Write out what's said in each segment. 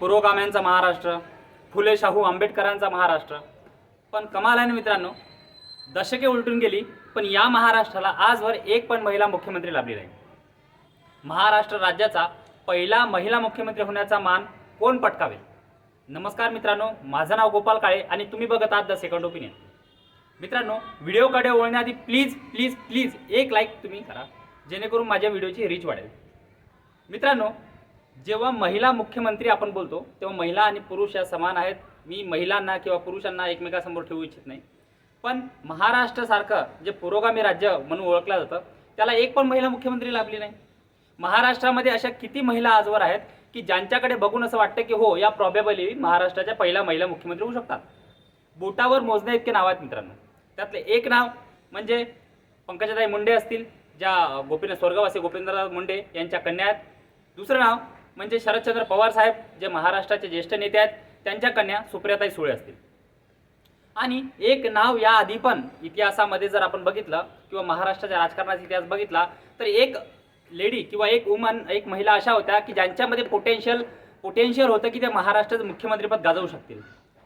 पुरोगाम्यांचा महाराष्ट्र फुले शाहू आंबेडकरांचा महाराष्ट्र. पण कमाल आहे ना मित्रांनो दशके उलटून गेली पण या महाराष्ट्राला आजवर एक पण महिला मुख्यमंत्री लाभली नाही. महाराष्ट्र राज्याचा पहिला महिला मुख्यमंत्री होण्याचा मान कोण पटकावेल? नमस्कार मित्रांनो माझं नाव गोपाल काळे आणि तुम्ही बघत आहात द सेकंड ओपिनियन. मित्रांनो व्हिडिओकडे वळण्याआधी प्लीज प्लीज प्लीज एक लाईक तुम्ही करा जेणेकरून माझ्या व्हिडिओची रीच वाढेल. मित्रांनो जेव्हा महिला मुख्यमंत्री आपण बोलतो तेव्हा महिला आणि पुरुष या समान आहेत. मी महिलांना किंवा पुरुषांना एकमेकासमोर ठेवू इच्छित नाही. पण महाराष्ट्रासारखं जे पुरोगामी राज्य म्हणून ओळखलं जातं त्याला एक पण महिला मुख्यमंत्री लाभली नाही. महाराष्ट्रामध्ये अशा किती महिला आजवर आहेत की ज्यांच्याकडे बघून असं वाटतं की हो या प्रॉबेबली महाराष्ट्राच्या पहिल्या महिला मुख्यमंत्री होऊ शकतात. बोटावर मोजण्या इतके नाव आहेत मित्रांनो. त्यातले एक नाव म्हणजे पंकजाताई मुंडे असतील ज्या गोपीनाथ स्वर्गवासी गोपींद्रनाथ मुंडे यांच्या कन्या आहेत. दुसरं नाव म्हणजे शरदचंद्र पवार साहेब जे महाराष्ट्राचे ज्येष्ठ नेते आहेत त्यांच्या कन्या सुप्रियाताई सुळे असतील. आणि एक नाव या आधी पण इतिहासामध्ये जर आपण बघितलं किंवा महाराष्ट्राच्या राजकारणाचा इतिहास बघितला तर एक लेडी किंवा एक वुमन एक महिला अशा होत्या की ज्यांच्यामध्ये पोटेन्शियल पोटेन्शियल होतं की ते महाराष्ट्राचं मुख्यमंत्रीपद गाजवू शकतील.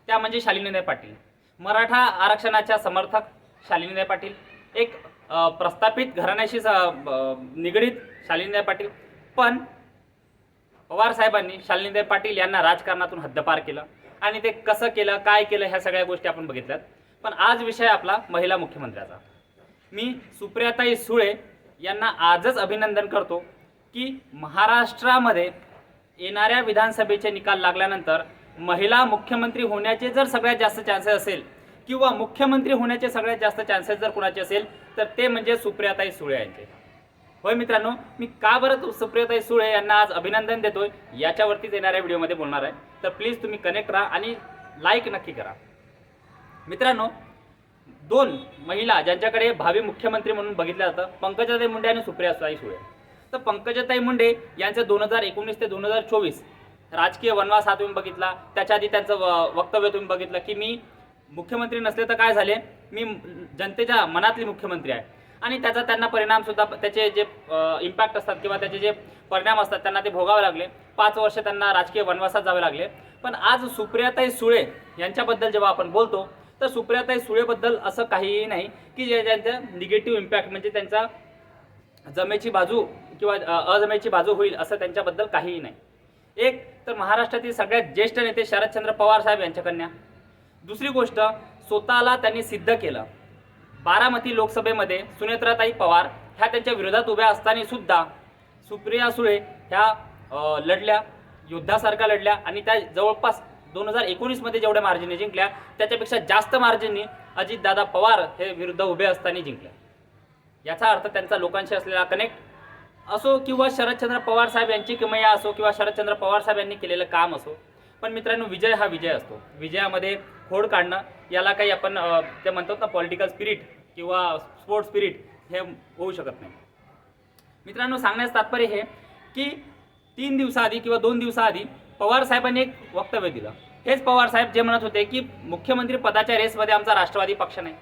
त्या म्हणजे शालिनीताई पाटील. मराठा आरक्षणाच्या समर्थक शालिनीताई पाटील. एक प्रस्थापित घराण्याशी निगडीत शालिनीताई पाटील. पण पवार साहेबांनी शालिनीताई पाटील यांना राजकारणातून हद्दपार केलं आणि ते कसं केलं काय केलं ह्या सगळ्या गोष्टी आपण बघितल्यात. पण आज विषय आपला महिला मुख्यमंत्र्याचा. मी सुप्रियाताई सुळे यांना आजच अभिनंदन करतो की महाराष्ट्रामध्ये येणाऱ्या विधानसभेचे निकाल लागल्यानंतर महिला मुख्यमंत्री होण्याचे जर सगळ्यात जास्त चान्सेस असेल किंवा मुख्यमंत्री होण्याचे सगळ्यात जास्त चान्सेस जर कुणाचे असेल तर ते म्हणजे सुप्रियाताई सुळे यांचे. होय मित्रांनो मी का बरं तू सुप्रियाताई सुळे यांना आज अभिनंदन देतोय? याच्यावरतीच येणाऱ्या व्हिडिओमध्ये बोलणार आहे. तर प्लीज तुम्ही कनेक्ट राहा आणि लाईक नक्की करा. मित्रांनो दोन महिला ज्यांच्याकडे भावी मुख्यमंत्री म्हणून बघितलं जातं पंकजाताई मुंडे आणि सुप्रियाताई सुळे. तर पंकजाताई मुंडे यांचं दोन हजार एकोणीस ते दोन हजार चोवीस राजकीय वनवास हा तुम्ही बघितला त्याच्या आधी त्यांचं व- वक्तव्य तुम्ही बघितलं की मी मुख्यमंत्री नसले तर काय झाले? मी जनतेच्या मनातली मुख्यमंत्री आहे. आणि त्याचा त्यांना परिणाम सुद्धा त्याचे जे इम्पॅक्ट असतात किंवा त्याचे जे परिणाम असतात त्यांना ते भोगावे लागले. पाच वर्ष त्यांना राजकीय वनवासात जावे लागले. पण आज सुप्रियाताई सुळे यांच्याबद्दल जेव्हा आपण बोलतो तर सुप्रियाताई सुळेबद्दल असं काहीही नाही की जे ज्यांचा निगेटिव्ह इम्पॅक्ट म्हणजे त्यांचा जमेची बाजू किंवा अजमेची बाजू होईल असं त्यांच्याबद्दल काहीही नाही. एक तर महाराष्ट्रातील सगळ्यात ज्येष्ठ नेते शरदचंद्र पवार साहेब यांच्या कन्या. दुसरी गोष्ट स्वतःला त्यांनी सिद्ध केलं. बारामती लोकसभेमध्ये सुनेत्राताई पवार ह्या त्यांच्या विरोधात उभ्या असताना सुद्धा सुप्रिया सुळे ह्या लढल्या युद्धासारख्या लढल्या आणि त्या जवळपास दोन हजार एकोणीसमध्ये जेवढ्या मार्जिनने जिंकल्या त्याच्यापेक्षा जास्त मार्जिननी अजितदादा पवार हे विरुद्ध उभे असताना जिंकल्या. याचा अर्थ त्यांचा लोकांशी असलेला कनेक्ट असो किंवा शरदचंद्र पवार साहेब यांची किमया असो किंवा शरदचंद्र पवार साहेब यांनी केलेलं काम असो पण मित्रांनो विजय हा विजय असतो. विजयामध्ये खोड काढणं याला काही आपण ते म्हणतात ना पॉलिटिकल स्पिरिट किंवा स्पोर्ट्स स्पिरिट हे होऊ शकत नाही. मित्रांनो सांगण्याचं तात्पर्य हे की तीन दिवसाआधी किंवा दोन दिवसाआधी पवार साहेबांनी एक वक्तव्य दिलं. हेच पवार साहेब जे म्हणत होते की मुख्यमंत्री पदाच्या रेसमध्ये आमचा राष्ट्रवादी पक्ष नाही.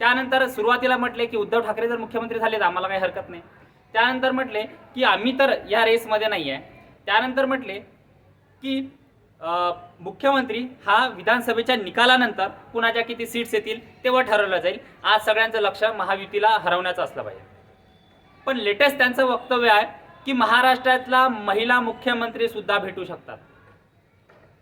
त्यानंतर सुरुवातीला म्हटले की उद्धव ठाकरे जर मुख्यमंत्री झाले तर आम्हाला काही हरकत नाही. त्यानंतर म्हटले की आम्ही तर या रेसमध्ये नाही आहे त्यानंतर म्हटले की मुख्यमंत्री हा विधानसभेच्या निकालानंतर कुणाच्या किती सीट्स येतील तेव्हा ठरवलं जाईल. आज सगळ्यांचं लक्ष महायुतीला हरवण्याचं असलं पाहिजे. पण लेटेस्ट त्यांचं वक्तव्य आहे की महाराष्ट्रातला महिला मुख्यमंत्री सुद्धा भेटू शकतात.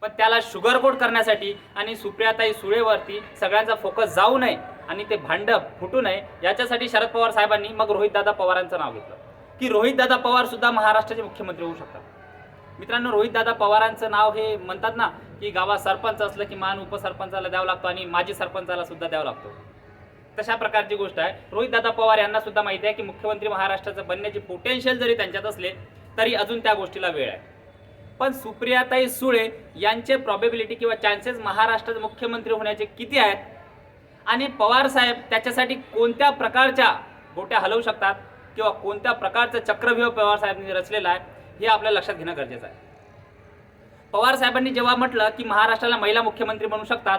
पण त्याला शुगर कोट करण्यासाठी आणि सुप्रियाताई सुळेवरती सगळ्यांचा फोकस जाऊ नये आणि ते भांडं फुटू नये याच्यासाठी शरद पवार साहेबांनी मग रोहितदादा पवारांचं नाव घेतलं. की रोहितदादा पवार सुद्धा महाराष्ट्राचे मुख्यमंत्री होऊ शकतात. मित्रांनो रोहितदादा पवारांचं नाव हे म्हणतात ना की गावात सरपंच असलं की मान उपसरपंचाला द्यावा लागतो आणि माजी सरपंचाला सुद्धा द्यावा लागतो. तशा प्रकारची गोष्ट आहे. रोहितदादा पवार यांना सुद्धा माहिती आहे की मुख्यमंत्री महाराष्ट्राचं बनण्याची पोटेन्शियल जरी त्यांच्यात असले तरी अजून त्या गोष्टीला वेळ आहे. पण सुप्रियाताई सुळे यांचे प्रॉबेबिलिटी किंवा चान्सेस महाराष्ट्राचे मुख्यमंत्री होण्याचे किती आहेत? आणि पवार साहेब त्याच्यासाठी कोणत्या प्रकारच्या गोट्या हलवू शकतात? किंवा कोणत्या प्रकारचं चक्रव्यूह पवार साहेबांनी रचलेला आहे? हे आपल्याला लक्षात घेणं गरजेचं आहे. पवार साहेबांनी जेव्हा म्हटलं की महाराष्ट्राला महिला मुख्यमंत्री बनू शकतात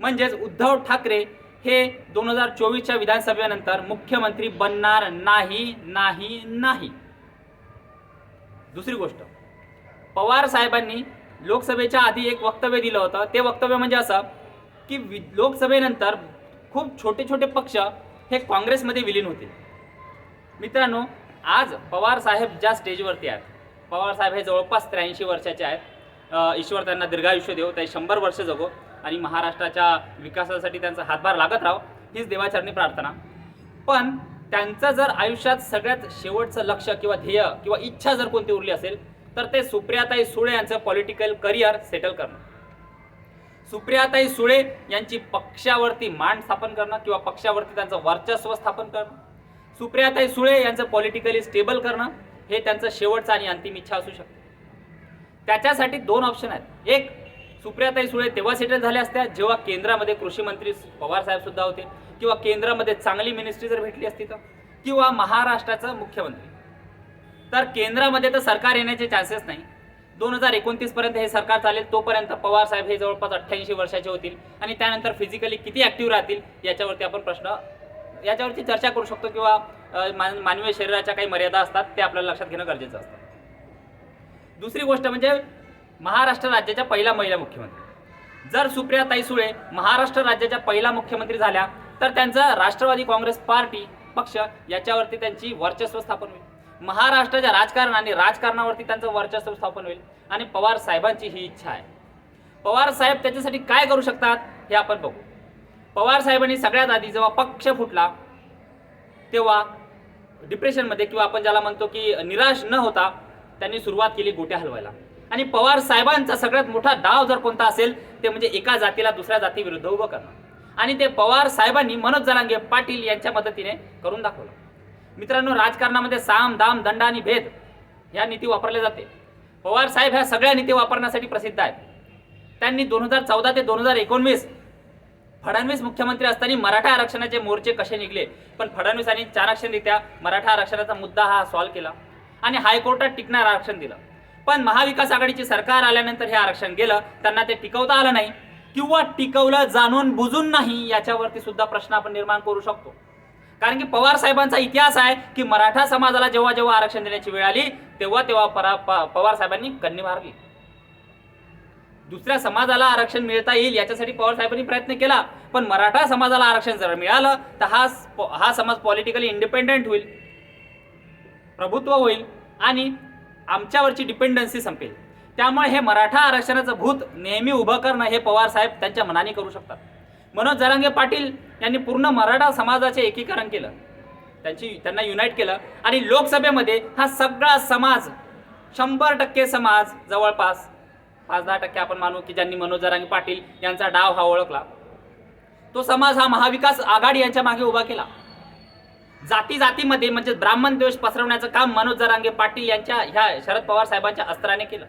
म्हणजेच उद्धव ठाकरे हे दोन हजार चोवीसच्या विधानसभेनंतर मुख्यमंत्री बनणार नाही नाही नाही. दुसरी गोष्ट पवार साहेबांनी लोकसभेच्या आधी एक वक्तव्य दिलं होतं. ते वक्तव्य म्हणजे असं की वि लोकसभेनंतर खूप छोटे छोटे पक्ष हे काँग्रेसमध्ये विलीन होतील. मित्रांनो आज पवार साहेब ज्या स्टेजवरती आहेत पवार साहेब हे जवळपास त्र्याऐंशी वर्षाचे आहेत. ईश्वर त्यांना दीर्घायुष्य देव ते शंभर वर्ष जगो आणि महाराष्ट्राच्या विकासासाठी त्यांचा हातभार लागत राहो हीच देवाचरणी प्रार्थना. पण त्यांचं जर आयुष्यात सगळ्यात शेवटचं लक्ष किंवा ध्येय किंवा इच्छा जर कोणती उरली असेल तर ते सुप्रियाताई सुळे यांचं पॉलिटिकल करिअर सेटल करणं. सुप्रियाताई सुळे यांची पक्षावरती मांड स्थापन करणं किंवा पक्षावरती त्यांचं वर्चस्व स्थापन करणं. सुप्रियाताई सुळे यांचं पॉलिटिकली स्टेबल करणं हे त्यांचं शेवटचं आणि अंतिम इच्छा असू शकते. त्याच्यासाठी दोन ऑप्शन आहेत. एक सुप्रियाताई सुळे तेव्हा सेटल झाल्या असत्या जेव्हा केंद्रामध्ये कृषी मंत्री पवार साहेब सुद्धा होते किंवा केंद्रामध्ये चांगली मिनिस्ट्री जर भेटली असती तर किंवा महाराष्ट्राचं मुख्यमंत्री. तर केंद्रामध्ये तर सरकार येण्याचे चान्सेस नाही. दोन हजार एकोणतीस पर्यंत हे सरकार चालेल तोपर्यंत पवार साहेब हे जवळपास अठ्ठ्याऐंशी वर्षाचे होतील आणि त्यानंतर फिजिकली किती ॲक्टिव्ह राहतील याच्यावरती आपण प्रश्न याच्यावरती चर्चा करू शकतो किंवा मान मानवी शरीराच्या काही मर्यादा असतात ते आपल्याला लक्षात घेणं गरजेचं असतं. दुसरी गोष्ट म्हणजे महाराष्ट्र राज्याच्या पहिला महिला मुख्यमंत्री. जर सुप्रिया सुळे महाराष्ट्र राज्याच्या पहिला मुख्यमंत्री झाल्या तर त्यांचा राष्ट्रवादी काँग्रेस पार्टी पक्ष याच्यावरती त्यांची वर्चस्व स्थापन होईल. महाराष्ट्राच्या राजकारण आणि राजकारणावरती त्यांचं वर्चस्व स्थापन होईल आणि पवार साहेबांची ही इच्छा आहे. पवार साहेब त्याच्यासाठी काय करू शकतात हे आपण बघू. पवार साहेबांनी सगळ्यात आधी जेव्हा पक्ष फुटला तेव्हा डिप्रेशनमध्ये किंवा आपण ज्याला म्हणतो की निराश न होता त्यांनी सुरुवात केली गोट्या हलवायला. आणि पवार साहेबांचा सगळ्यात मोठा डाव जर कोणता असेल ते म्हणजे एका जातीला दुसऱ्या जातीविरुद्ध उभं करणं. आणि ते पवार साहेबांनी मनोज जरांगे पाटील यांच्या मदतीने करून दाखवलं. मित्रांनो राजकारणामध्ये साम दाम दंड आणि भेद ह्या नीती वापरल्या जाते. पवार साहेब ह्या सगळ्या नीती वापरण्यासाठी प्रसिद्ध आहेत. त्यांनी दोन हजार चौदा ते दोन हजार एकोणवीस फडणवीस मुख्यमंत्री असताना मराठा आरक्षणाचे मोर्चे कसे निघले? पण फडणवीसांनी चाणाक्षररित्या मराठा आरक्षणाचा मुद्दा हा सॉल्व्ह केला आणि हायकोर्टात टिकणार आरक्षण दिलं. पण महाविकास आघाडीचे सरकार आल्यानंतर हे आरक्षण गेलं त्यांना ते टिकवता आलं नाही किंवा टिकवलं जाणून बुजून नाही याच्यावरती सुद्धा प्रश्न आपण निर्माण करू शकतो. कारण की पवार साहेबांचा इतिहास आहे की मराठा समाजाला जेव्हा जेव्हा आरक्षण देण्याची वेळ आली तेव्हा तेव्हा परा प- पवार साहेबांनी कन्नी मारली. दुसऱ्या समाजाला आरक्षण मिळता येईल याच्यासाठी पवार साहेबांनी प्रयत्न केला. पण मराठा समाजाला आरक्षण जर मिळालं तर हा हा समाज पॉलिटिकली इंडिपेंडेंट होईल प्रभुत्व होईल आणि आमच्यावरची डिपेंडन्सी संपेल. त्यामुळे हे मराठा आरक्षणाचं भूत नेहमी उभं करणं हे पवार साहेब त्यांच्या मनाने करू शकतात. मनोज जरांगे पाटील यांनी पूर्ण मराठा समाजाचे एकीकरण केलं. त्यांची त्यांना युनाईट केलं. आणि लोकसभेमध्ये हा सगळा समाज शंभर टक्के समाज जवळपास पाच दहा टक्के आपण मानू की ज्यांनी मनोज जरांगे पाटील यांचा डाव हा ओळखला. तो समाज हा महाविकास आघाडी यांच्या मागे उभा केला. जाती जातीमध्ये म्हणजे ब्राह्मण द्वेष पसरवण्याचं काम मनोज जरांगे पाटील यांच्या ह्या शरद पवार साहेबांच्या अस्त्राने केलं.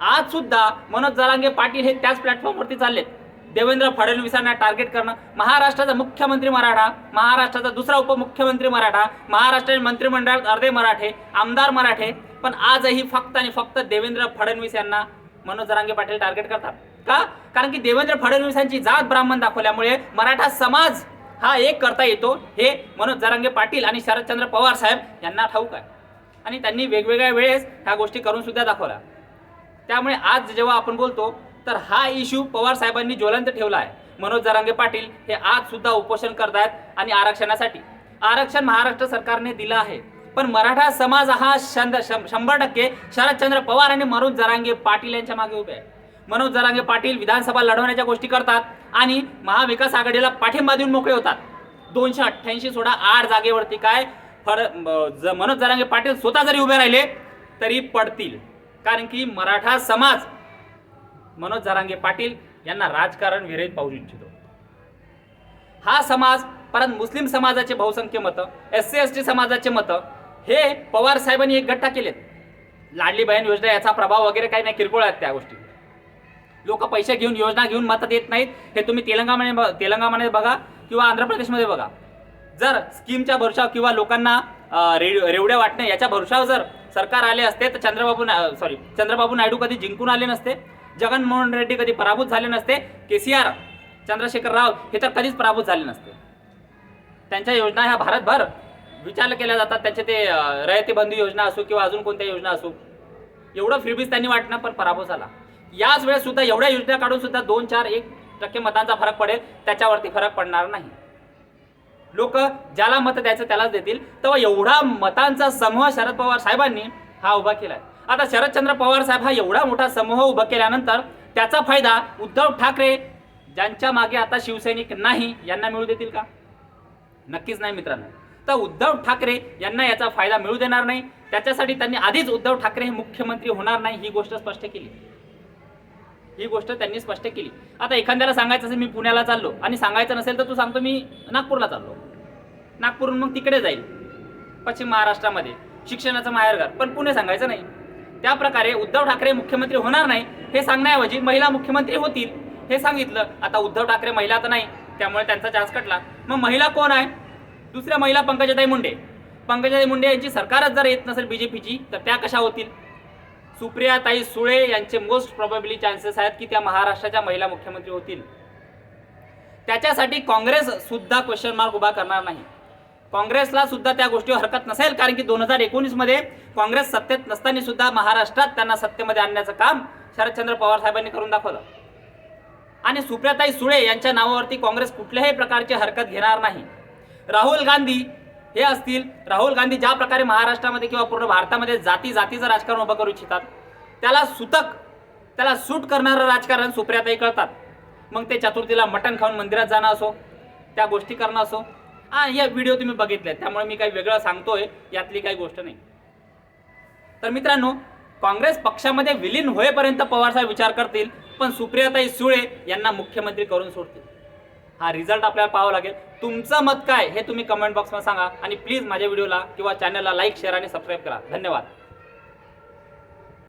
आज सुद्धा मनोज जरांगे पाटील हे त्याच प्लॅटफॉर्मवरती चाललेत. देवेंद्र फडणवीसांना टार्गेट करणं महाराष्ट्राचा मुख्यमंत्री मराठा महाराष्ट्राचा दुसरा उपमुख्यमंत्री मराठा महाराष्ट्राच्या मंत्रिमंडळात अर्धे मराठे आमदार मराठे पण आजही फक्त आणि फक्त देवेंद्र फडणवीस यांना मनोज जरांगे पाटील टार्गेट करतात. का? कारण की देवेंद्र फडणवीसांची जात ब्राह्मण दाखवल्यामुळे मराठा समाज हा एक करता येतो. हे मनोज जरांगे पाटील आणि शरदचंद्र पवार साहेब यांना ठाऊक आहे. आणि त्यांनी वेगवेगळ्या वेळेस ह्या गोष्टी करून सुद्धा दाखवल्या. त्यामुळे आज जेव्हा आपण बोलतो तर हा इश्यू पवार साहेबांनी ज्वलंत ठेवला आहे. मनोज जरांगे पाटील हे आज सुद्धा उपोषण आहेत आणि आरक्षणासाठी. आरक्षण महाराष्ट्र सरकारने दिलं आहे. पण मराठा समाज हा शंद शं- शंभर टक्के शरदचंद्र पवार आणि मनोज जरांगे पाटील यांच्या मागे उभे आहे. मनोज जरांगे पाटील विधानसभा लढवण्याच्या गोष्टी करतात आणि महाविकास आघाडीला पाठिंबा देऊन मोकळे होतात. दोनशे अठ्ठ्याऐंशी सोडा आठ जागेवरती काय? फड ज- मनोज जरांगे पाटील स्वतः जरी उभे राहिले तरी पडतील. कारण की मराठा समाज मनोज जरांगे पाटील यांना राजकारण विरहित पाहू इच्छितो. हा समाज परत मुस्लिम समाजाचे बहुसंख्य मतं एस सी एस टी समाजाचे मतं हे पवार साहेबांनी एक गट्टा केलेत. लाडली बहीण योजना याचा प्रभाव वगैरे काही नाही किरकोळ आहेत त्या गोष्टी. लोक पैसे घेऊन योजना घेऊन मतं देत नाहीत. हे तुम्ही तेलंगामाने ब- तेलंगामाने बघा किंवा आंध्र प्रदेशमध्ये बघा. जर स्कीमच्या भरोशावर किंवा लोकांना अं, रे रेवड्या वाटणे याच्या भरोशावर जर सरकार आले असते तर चंद्रबाबू सॉरी चंद्रबाबू नायडू कधी जिंकून आले नसते. जगनमोहन रेड्डी कधी पराभूत झाले नसते. K C R Chandrashekar Rao हे तर कधीच पराभूत झाले नसते. त्यांच्या योजना ह्या भारतभर विचार केल्या जातात त्यांचे ते अं, रयते बंधू योजना असो किंवा अजून कोणत्या योजना असो एवढं फ्रीबीज त्यांनी वाटणं पण पराभव झाला. याच वेळेस सुद्धा एवढ्या योजना काढून सुद्धा दोन चार एक टक्के मतांचा फरक पडेल त्याच्यावरती फरक पडणार नाही. लोक ज्याला मत द्यायचं त्यालाच देतील. तेव्हा एवढा मतांचा समूह शरद पवार साहेबांनी हा उभा केलाय. आता शरदचंद्र पवार साहेब हा एवढा मोठा समूह उभा केल्यानंतर त्याचा फायदा उद्धव ठाकरे ज्यांच्या मागे आता शिवसैनिक नाही यांना मिळू देतील का? नक्कीच नाही मित्रांनो. फक्त उद्धव ठाकरे यांना याचा फायदा मिळू देणार नाही. त्याच्यासाठी त्यांनी आधीच उद्धव ठाकरे हे मुख्यमंत्री होणार नाही ही गोष्ट स्पष्ट केली. ही गोष्ट त्यांनी स्पष्ट केली. आता एखाद्याला सांगायचं असेल मी पुण्याला चाललो. आणि सांगायचं नसेल तर तू सांगतो मी नागपूरला चाललो. नागपूरहून मग तिकडे जाईल पश्चिम महाराष्ट्रामध्ये. शिक्षणाचं माहेरघर. पण पुणे सांगायचं नाही. त्या प्रकारे उद्धव ठाकरे मुख्यमंत्री होणार नाही हे सांगण्याऐवजी महिला मुख्यमंत्री होतील हे सांगितलं. आता उद्धव ठाकरे महिला तर नाही त्यामुळे त्यांचा चान्स कटला. मग महिला कोण आहे? दुसऱ्या महिला पंकजाताई मुंडे. पंकजाताई मुंडे यांची सरकारच जर येत नसेल बीजेपीची तर त्या कशा होतील? सुप्रियाताई सुळे यांचे मोस्ट प्रॉबेबली चान्सेस आहेत की त्या महाराष्ट्राच्या महिला मुख्यमंत्री होतील. त्याच्यासाठी काँग्रेस सुद्धा क्वेश्चन मार्क उभा करणार नाही. काँग्रेसला सुद्धा त्या गोष्टीवर हरकत नसेल कारण की दोन हजार एकोणीसमध्ये काँग्रेस सत्तेत नसताना सुद्धा महाराष्ट्रात त्यांना सत्तेमध्ये आणण्याचं काम शरदचंद्र पवार साहेबांनी करून दाखवलं. आणि सुप्रियाताई सुळे यांच्या नावावरती काँग्रेस कुठल्याही प्रकारची हरकत घेणार नाही. राहुल गांधी हे असतील. राहुल गांधी ज्या प्रकारे महाराष्ट्रामध्ये किंवा पूर्ण भारतामध्ये जाती जातीचं राजकारण उभं करू इच्छितात त्याला सुतक त्याला सूट करणारं राजकारण सुप्रियाताई कळतात मग ते चतुर्थीला मटण खाऊन मंदिरात जाणं असो त्या गोष्टी करणं असो. हा या व्हिडिओ तुम्ही बघितले त्यामुळे मी काही वेगळं सांगतोय यातली काही गोष्ट नाही. तर मित्रांनो काँग्रेस पक्षामध्ये विलीन होईपर्यंत पवारसाहेब विचार करतील पण सुप्रियाताई सुळे यांना मुख्यमंत्री करून सोडतील. हा रिझल्ट आपल्याला पाहावा लागेल. तुमचं मत काय हे तुम्ही कमेंट बॉक्समध्ये सांगा. आणि प्लीज माझ्या व्हिडिओला किंवा चॅनलला लाईक शेअर आणि सबस्क्राईब करा. धन्यवाद.